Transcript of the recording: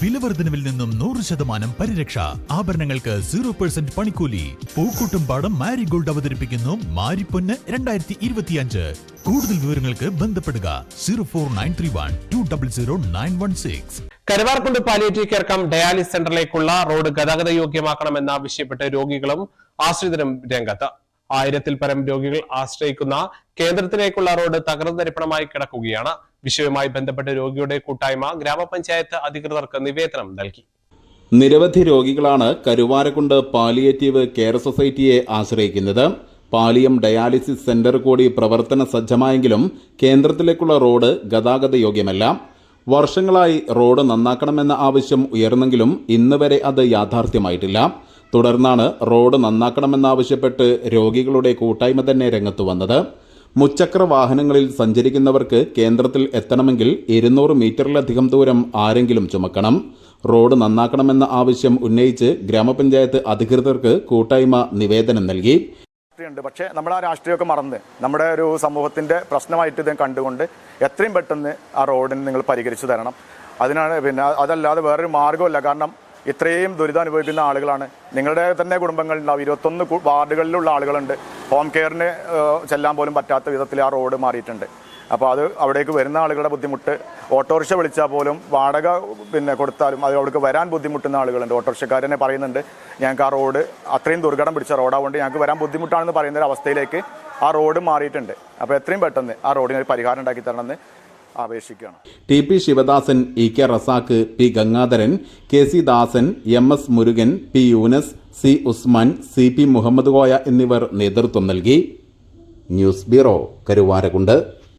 വിലവർദ്ധനവിൽ നിന്നും നൂറ് ശതമാനം പരിരക്ഷ. ആഭരണങ്ങൾക്ക് സീറോ പെർസെന്റ് പണിക്കൂലി. പൂക്കൂട്ടും പാടം മാരിഗോൾഡ് അവതരിപ്പിക്കുന്നു മാരിപ്പൊന്ന് രണ്ടായിരത്തി ഇരുപത്തിയഞ്ച് കൂടുതൽ വിവരങ്ങൾക്ക് ബന്ധപ്പെടുക zero four nine three one two double zero nine one six. Karuvarakundu palliative care cum dialysis സെന്ററിലേക്കുള്ള road ഗതാഗത യോഗ്യമാക്കണമെന്ന് ആവശ്യപ്പെട്ട് രോഗികളും ആശ്രിതരും രംഗത്ത്. ആയിരത്തിൽ പരം രോഗികൾ ആശ്രയിക്കുന്ന കേന്ദ്രത്തിലേക്കുള്ള റോഡ് തകർന്നു തകർന്നരിപ്പണമായി കിടക്കുകയാണ്. വിഷയവുമായി ബന്ധപ്പെട്ട രോഗിയുടെ കൂട്ടായ്മ ഗ്രാമപഞ്ചായത്ത് അധികൃതർക്ക് നിവേദനം നൽകി. നിരവധി രോഗികളാണ് കരുവാരക്കുണ്ട് പാലിയേറ്റീവ് കെയർ സൊസൈറ്റിയെ ആശ്രയിക്കുന്നത്. പാലിയം ഡയാലിസിസ് സെന്റർ കൂടി പ്രവർത്തന സജ്ജമായെങ്കിലും കേന്ദ്രത്തിലേക്കുള്ള റോഡ് ഗതാഗത യോഗ്യമല്ല. വർഷങ്ങളായി റോഡ് നന്നാക്കണമെന്ന ആവശ്യം ഉയർന്നെങ്കിലും ഇന്ന് വരെ അത് യാഥാർത്ഥ്യമായിട്ടില്ല. തുടർന്നാണ് റോഡ് നന്നാക്കണമെന്നാവശ്യപ്പെട്ട് രോഗികളുടെ കൂട്ടായ്മ തന്നെ രംഗത്തു വന്നത്. മുച്ചക്ര വാഹനങ്ങളിൽ സഞ്ചരിക്കുന്നവർക്ക് കേന്ദ്രത്തിൽ എത്തണമെങ്കിൽ ഇരുന്നൂറ് മീറ്ററിലധികം ദൂരം ആരെങ്കിലും ചുമക്കണം. റോഡ് നന്നാക്കണമെന്ന ആവശ്യം ഉന്നയിച്ച് ഗ്രാമപഞ്ചായത്ത് അധികൃതർക്ക് കൂട്ടായ്മ നിവേദനം നൽകി. പക്ഷേ നമ്മുടെ ആ രാഷ്ട്രീയമൊക്കെ മറന്ന് നമ്മുടെ ഒരു സമൂഹത്തിന്റെ പ്രശ്നമായിട്ട് ഇത് കണ്ടുകൊണ്ട് എത്രയും പെട്ടെന്ന് ആ റോഡിന് നിങ്ങൾ പരിഹരിച്ചു തരണം. അതിനാണ് പിന്നെ അതല്ലാതെ വേറൊരു മാർഗമല്ല കാരണം ഇത്രയും ദുരിതം അനുഭവിക്കുന്ന ആളുകളാണ്. നിങ്ങളുടെ തന്നെ കുടുംബങ്ങളുണ്ടാവും ഇരുപത്തൊന്ന് വാർഡുകളിലുള്ള ആളുകളുണ്ട്. ഹോം കെയറിന് ചെല്ലാൻ പോലും പറ്റാത്ത വിധത്തിൽ ആ റോഡ് മാറിയിട്ടുണ്ട്. അപ്പോൾ അത് അവിടേക്ക് വരുന്ന ആളുകളുടെ ബുദ്ധിമുട്ട്. ഓട്ടോറിക്ഷ വിളിച്ചാൽ പോലും വാടക പിന്നെ കൊടുത്താലും അത് അവിടേക്ക് വരാൻ ബുദ്ധിമുട്ടുന്ന ആളുകളുണ്ട്. ഓട്ടോറിക്ഷക്കാരനെ പറയുന്നുണ്ട് ഞങ്ങൾക്ക് ആ റോഡ് അത്രയും ദുർഘടം പിടിച്ച റോഡാകൊണ്ട് ഞങ്ങൾക്ക് വരാൻ ബുദ്ധിമുട്ടാണെന്ന് പറയുന്ന ഒരു അവസ്ഥയിലേക്ക് ആ റോഡ് മാറിയിട്ടുണ്ട്. അപ്പോൾ എത്രയും പെട്ടെന്ന് ആ റോഡിന് ഒരു പരിഹാരം ഉണ്ടാക്കി തരണമെന്ന് അപേക്ഷിക്കുകയാണ് T P Sivadasan E K Razak P Gangadharan K C Dasan M S Murugan P Yunus C Usman C P Muhammad Koya എന്നിവർ നേതൃത്വം നൽകി. News bureau Karuvarakundu.